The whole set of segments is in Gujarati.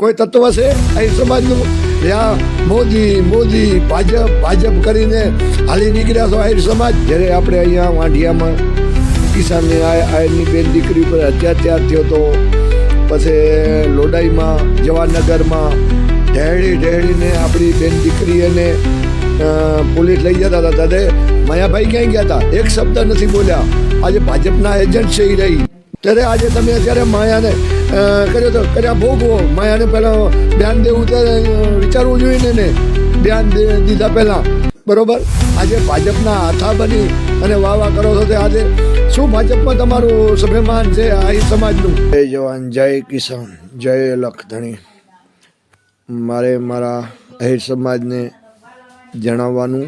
કોઈ તત્વ છે? અહીં સમાજનું? ત્યાં મોદી મોદી, ભાજપ ભાજપ કરીને હાલી નીકળ્યા છો આહિર સમાજ? જ્યારે આપણે અહીંયા વાંઢિયામાં કિસાનની આયરની બેન દીકરી પર અત્યાચાર થયો તો પછી લોડાઈમાં જવાનગરમાં ઢેળી ઢેળીને આપણી બેન દીકરી અને પોલીસ લઈ જતા હતા. ત્યારે માયાભાઈ ક્યાંય ગયા હતા એક શબ્દ નથી બોલ્યા. આજે ભાજપના એજન્ટ છે એ રહી. ત્યારે આજે તમે અત્યારે માયાને કર્યો તો કર્યા ભોગવો. માયાને પહેલાં ધ્યાન દેવું વિચારવું જોઈએ ને ધ્યાન દીધા પહેલાં. બરોબર? આજે ભાજપના હાથા બની અને વાહ વાહ કરો છો તે આજે. શું ભાજપમાં તમારું સભ્યમાન છે આ સમાજનું? જય જવાન, જય કિસાન, જય લખધણી. મારે મારા અહીર સમાજને જણાવવાનું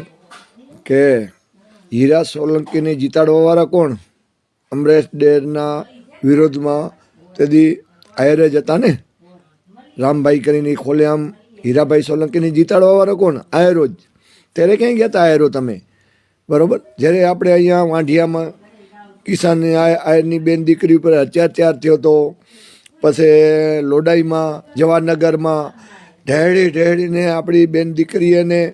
કે હીરા સોલંકીને જીતાડવાવાળા કોણ? અમરેશ ડેરના વિરોધમાં તેથી આયરે હતા ને રામભાઈ કરીને ખોલેઆમ હીરાભાઈ સોલંકીને જીતાડવાવાળો કોણ? આયરો જ. ત્યારે ક્યાંય ગયા હતા આયરો તમે? બરાબર? જ્યારે આપણે અહીંયા વાંઢિયામાં કિસાનની આ- આયરની બેન દીકરી ઉપર અત્યાચાર થયો તો પછી લોડાઈમાં જવાહરનગરમાં ઢેળી ઢેળીને આપણી બેન દીકરી અને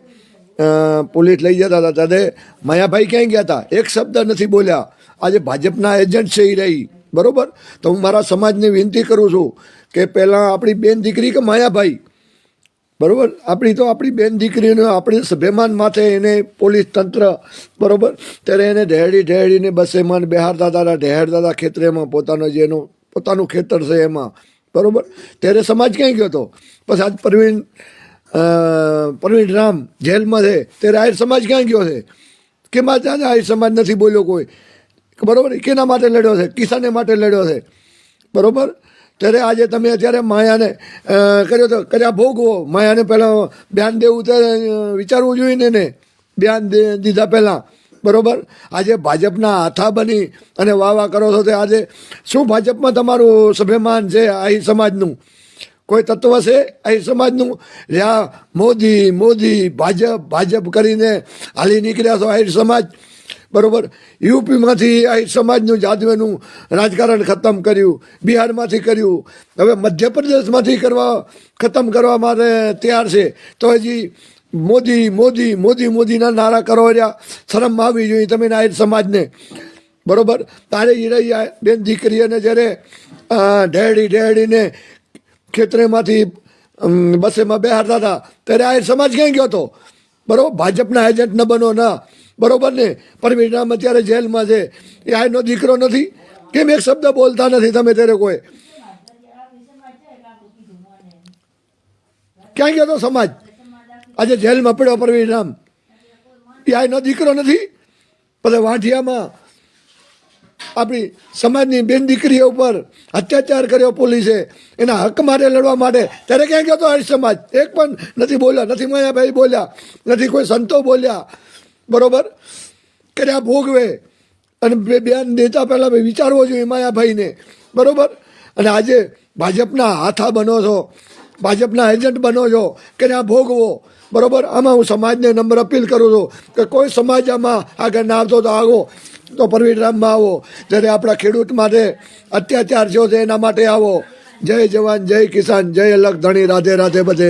અ, પોલીસ લઈ જતા હતા. ત્યારે માયાભાઈ ક્યાંય ગયા હતા એક શબ્દ નથી બોલ્યા. આજે ભાજપના એજન્ટ છે એ રહી. બરોબર? તો હું મારા સમાજને વિનંતી કરું છું કે પહેલાં આપણી બેન દીકરી કે માયાભાઈ, બરાબર? આપણી તો આપણી બેન દીકરીને આપણી સભ્યમાન માથે એને પોલીસ તંત્ર, બરાબર? ત્યારે એને ઢેડી ઢેડીને બસેમાં બિહાર બેહારતા હતા દાદા ખેતરેમાં પોતાનો જે એનું, પોતાનું ખેતર છે એમાં, બરાબર? ત્યારે સમાજ ક્યાંય ગયો હતો પછી આજ પરવીન પરવીન રામ જેલમાં છે. ત્યારે આહિર સમાજ ક્યાં ગયો છે? કે આજે ત્યાં આહિર સમાજ નથી બોલ્યો કોઈ? બરોબર? કેના માટે લડ્યો છે? કિસાને માટે લડ્યો છે? બરાબર? ત્યારે આજે તમે અત્યારે માયાને કર્યો તો કર્યા ભોગવો માયાને પહેલાં ધ્યાન દેવું તો વિચારવું જોઈએ ને ધ્યાન દીધા પહેલાં. બરાબર? આજે ભાજપના હાથા બની અને વાહ વાહ કરો છો તે આજે. શું ભાજપમાં તમારું સભ્યમાન છે આહી સમાજનું? કોઈ તત્વ છે? અહીં સમાજનું જ્યાં મોદી મોદી ભાજપ ભાજપ કરીને હાલી નીકળ્યા છો આહિર સમાજ. બરોબર? યુપીમાંથી આ સમાજનું જાદવેનું રાજકારણ ખતમ કર્યું બિહારમાંથી કર્યું. હવે મધ્યપ્રદેશમાંથી કરવા ખતમ કરવા માટે તૈયાર છે. તો હજી મોદી મોદી મોદી મોદીના નારા કરો રહ્યા. શરમ આવી જોઈએ તમે આ સમાજને. બરોબર? તારે એ રહી બેન દીકરીઓને જ્યારે અ, ઢેડી ઢેડીને ખેતરેમાંથી બસેમાં બેહારતા હતા. ત્યારે આ સમાજ ક્યાં ગયો હતો? બરોબર? ભાજપના એજન્ટ ન બનો, ના. બરોબર ને? પરમીર રામ અત્યારે જેલમાં છે. એ આનો દીકરો નથી? કેમ એક શબ્દ બોલતા નથી તમે ત્યારે કોઈ? ક્યાં ગયો તો સમાજ? આજે જેલમાં પડ્યો પરવીન રામ. એ આનો દીકરો નથી? પછી વાંઢિયામાં આપણી સમાજની બેન દીકરીઓ ઉપર અત્યાચાર કર્યો પોલીસે. એના હક માટે લડવા માટે. ત્યારે ક્યાં ગયો તો આ સમાજ? એક પણ નથી બોલ્યા, નથી માયાભાઈ બોલ્યા, નથી કોઈ સંતો બોલ્યા. બરોબર? કર્યા ભોગવે. અને બે બેન દેતા પહેલાં વિચારવો જોઈએ માયાભાઈને. બરોબર? અને આજે ભાજપના હાથા બનો છો. ભાજપના એજન્ટ બનો છો કર્યા ભોગવો. બરોબર? આમાં હું સમાજને નંબર અપીલ કરું છું કે કોઈ સમાજ આમાં આગળ ના આવતો તો આવો તો પરવીન રામમાં આવો. જ્યારે આપણા ખેડૂત માટે અત્યાચાર થયો છે એના માટે આવો. જય જવાન, જય કિસાન, જય અલગ ધણી, રાધે રાધે બધે.